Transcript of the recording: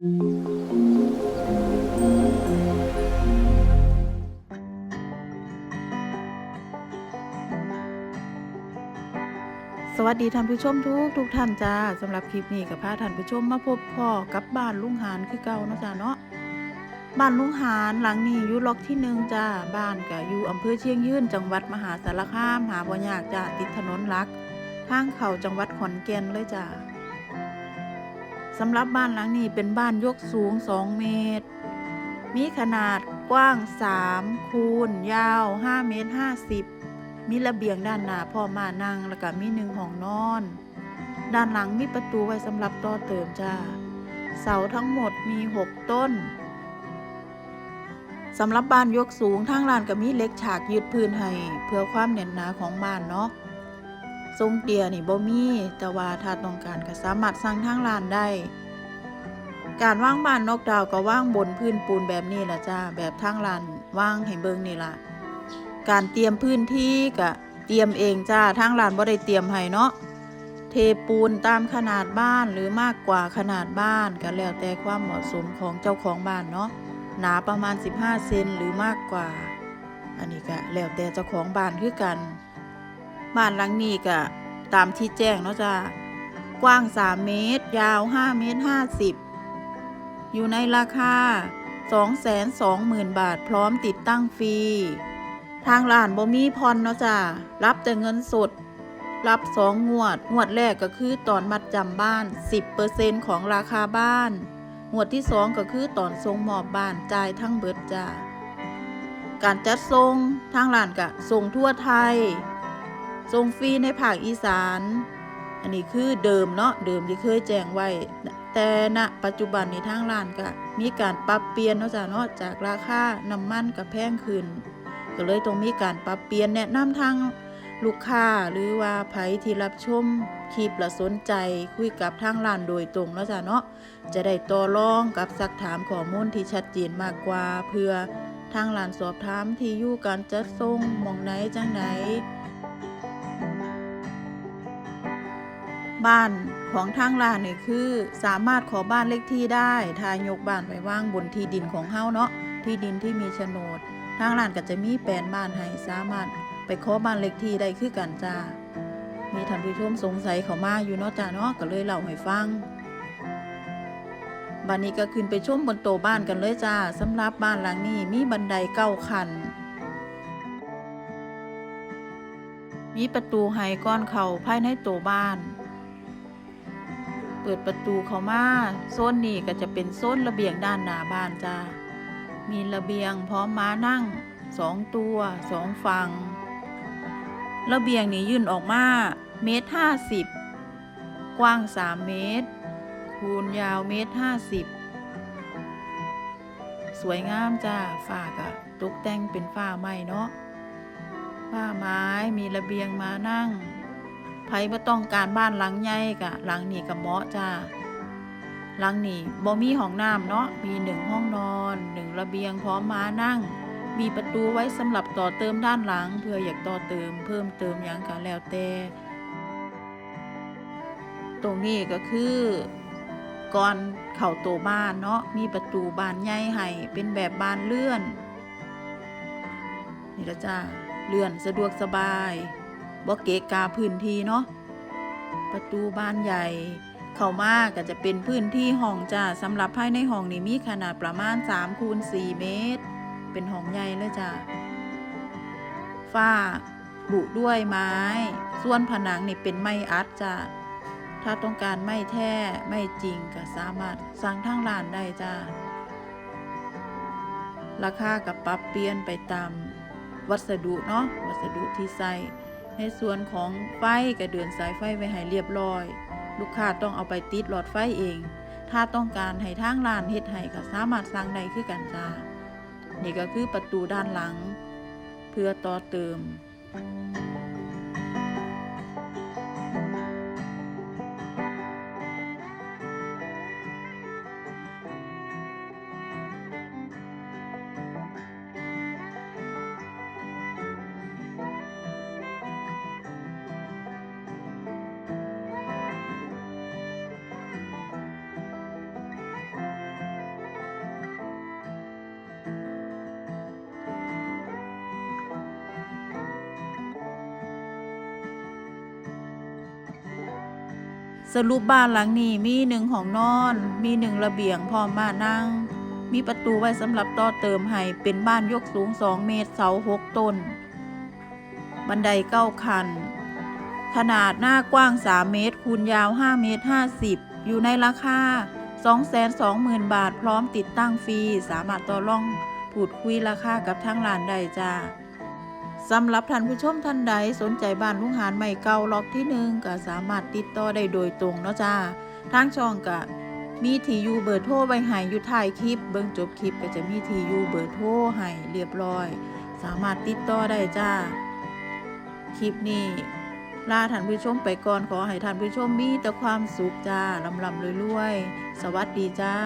สวัสดีท่านผู้ชมทุกทุกท่านจ้าสำหรับคลิปนี้กับพาท่านผู้ชมมาพบพ่อกับบ้านลุงหานคือเก่าเนาะจ้าเนาะบ้านลุงหานหลังนี้อยู่ล็อกที่หนึ่งจ้าบ้านก็อยู่อำเภอเชียงยืนจังหวัดมหาสารคามหาบ่ยากจ้าติดถนนลัก ทางเข้าจังหวัดขอนแก่นเลยจ้า สำหรับบ้านหลังนี้เป็นบ้านยกสูง 2 เมตร มีขนาดกว้าง 3 คูณ ยาว 5 เมตร 50 มีระเบียงด้านหน้าพ่อมานั่งแล้วก็มีหนึ่งห้องนอน ด้านหลังมีประตูไว้สำหรับต่อเติมจ้า เสาทั้งหมดมี 6 ต้นสำหรับบ้านยกสูงทางลานก็มีเล็กฉากยืดพื้นให้เพื่อความแน่นหนาของบ้านเนาะ ทรงเตียนี่บ่มีแต่ว่าถ้าต้องการก็สามารถสั่งทางลานได้ การว่างบ้านนกดาวก็ว่างบนพื้นปูนแบบนี้แหละจ้าแบบทางลานว่างให้เบิ่งนี่ล่ะการเตรียมพื้นที่ก็เตรียมเองจ้าทางร้านบ่ได้เตรียมให้เนาะเทปูนตามขนาดบ้านหรือมากกว่าขนาดบ้านก็แล้วแต่ความเหมาะสมของเจ้าของบ้านเนาะหนาประมาณ 15 เซนหรือมากกว่า อันนี้ก็แล้วแต่เจ้าของบ้านคือกัน บ้านหลังนี้ก็ตามที่แจ้งเนาะจ้ากว้าง 3 เมตร ยาว 5 เมตร 50 อยู่ในราคา 220,000 บาทพร้อมติดตั้งฟรี ทางร้านบ่มีพรเนาะจ้ารับแต่เงินสด รับสองงวด งวดแรกก็คือตอนมัดจำบ้าน 10%ของราคาบ้าน งวดที่สองก็คือตอนทรงมอบบ้านจ่ายทั้งเบิดจ้าการจัดทรงทางร้านก็ส่งทั่วไทย ส่งฟรีในภาคอีสาน อันนี้คือเดิมเนาะเดิมที่เคยแจ้งไว้ แต่ณปัจจุบันในทางร้านก็มีการปรับเปลี่ยนเนาะจ้าเนาะจากราคาน้ำมันกับแพงขึ้น ก็เลยต้องมีการปรับเปลี่ยนแนะนำทางลูกค้าหรือว่าไผที่รับชมคลิปและสนใจคุยกับทางร้านโดยตรงแล้วจ้ะเนาะจะได้ต่อรองกับสักถามข้อมูลที่ชัดเจนมากกว่า เพื่อทางร้านสอบถามที่อยู่การจัดส่งมองไหนจังไหน บ้านของทางร้านนี่คือสามารถขอบ้านเลขที่ได้ถ้ายกบ้านไปว่างบนที่ดินของเฮาเนาะที่ดินที่มีโฉนด ทางร้านก็จะมีแปลนบ้านให้สามารถไปขอบ้านเลขที่ได้คือกันจ้ามีท่านผู้ชมสงสัยเขามาอยู่เนาะจ้าเนาะก็เลยเล่าให้ฟังบ้านนี้ก็ขึ้นไปชมบนโตบ้านกันเลยจ้าสำหรับบ้านหลังนี้มีบันไดเก้าคัน มีประตูให้ก้อนเขาภายในโตบ้าน เปิดประตูเข้ามาโซนนี้ก็จะเป็นโซนระเบียงด้านหน้าบ้านจ้ามีระเบียงพร้อมม้านั่งสองตัวสองฝั่งระเบียงนี้ยื่นออกมาเมตรห้าสิบกว้างสามเมตร คูณยาวเมตรห้าสิบสวยงามจ้าฝ้าก็ตกแต่งเป็นฝ้าไม้เนาะฝ้าไม้มีระเบียงมานั่ง ไผบ่ต้องการบ้านหลังใหญ่กะหลังนี้ก็เหมาะจ้าหลังนี้บ่มีห้องน้ำเนาะมีหนึ่งห้องนอนหนึ่งระเบียงพร้อมม้านั่ง มีประตูไว้สำหรับต่อเติมด้านหลัง เพื่ออยากต่อเติมเพิ่มเติมอย่างกันแล้วแต่ตรงนี้ก็คือก่อนเข้าตัวบ้านเนาะมีประตูบานใหญ่ให้เป็นแบบบานเลื่อน นี่ละจ้าเลื่อนสะดวกสบาย บ่เกะกาพื้นที่เนาะประตูบานใหญ่ เข้ามาก็จะเป็นพื้นที่ห้องจ้าสำหรับภายในห้องนี่มีขนาดประมาณ3คูณ4เมตร เป็นห้องใหญ่เลยจ้าฝ้าบุด้วยไม้ ส่วนผนังนี่เป็นไม้อัดจ้าถ้าต้องการไม้แท้ไม้จริงก็สามารถสั่งทางร้านได้จ้าราคากับปรับเปลี่ยนไปตามวัสดุเนาะวัสดุที่ใส่ ในส่วนของไฟก็เดือนสายไฟไว้ให้เรียบร้อย ลูกค้าต้องเอาไปติดหลอดไฟเอง ถ้าต้องการให้ทางร้านเฮ็ดให้ก็สามารถสั่งได้คือกันจ้านี่ก็คือประตูด้านหลัง เพื่อต่อเติม สรุปบ้านหลังนี้มีหนึ่งห้องนอน มีหนึ่งระเบียงพร้อมบ้านนั่ง มีประตูไว้สำหรับต่อเติมให้เป็นบ้านยกสูง 2 เมตรเสาหกต้น บันไดเก้าคัน ขนาดหน้ากว้าง 3 เมตร คูณยาว 5 เมตร 50 อยู่ในราคา 220,000 บาท พร้อมติดตั้งฟรี สามารถต่อรองพูดคุยราคากับทางร้านได้จ้า สำหรับท่านผู้ชมท่านใดสนใจบ้านลุงหานใหม่เก่าล็อกที่หนึ่งก็สามารถติดต่อได้โดยตรงเนาะจ้าทางช่องก็มีทียูเบอร์โทรไว้ให้อยู่ท้ายคลิป เบิ่งจบคลิปก็จะมีทียูเบอร์โทรให้เรียบร้อย สามารถติดต่อได้จ้า คลิปนี้ลาท่านผู้ชมไปก่อนขอให้ท่านผู้ชมมีแต่ความสุขจ้าลำลำรวยๆสวัสดีจ้า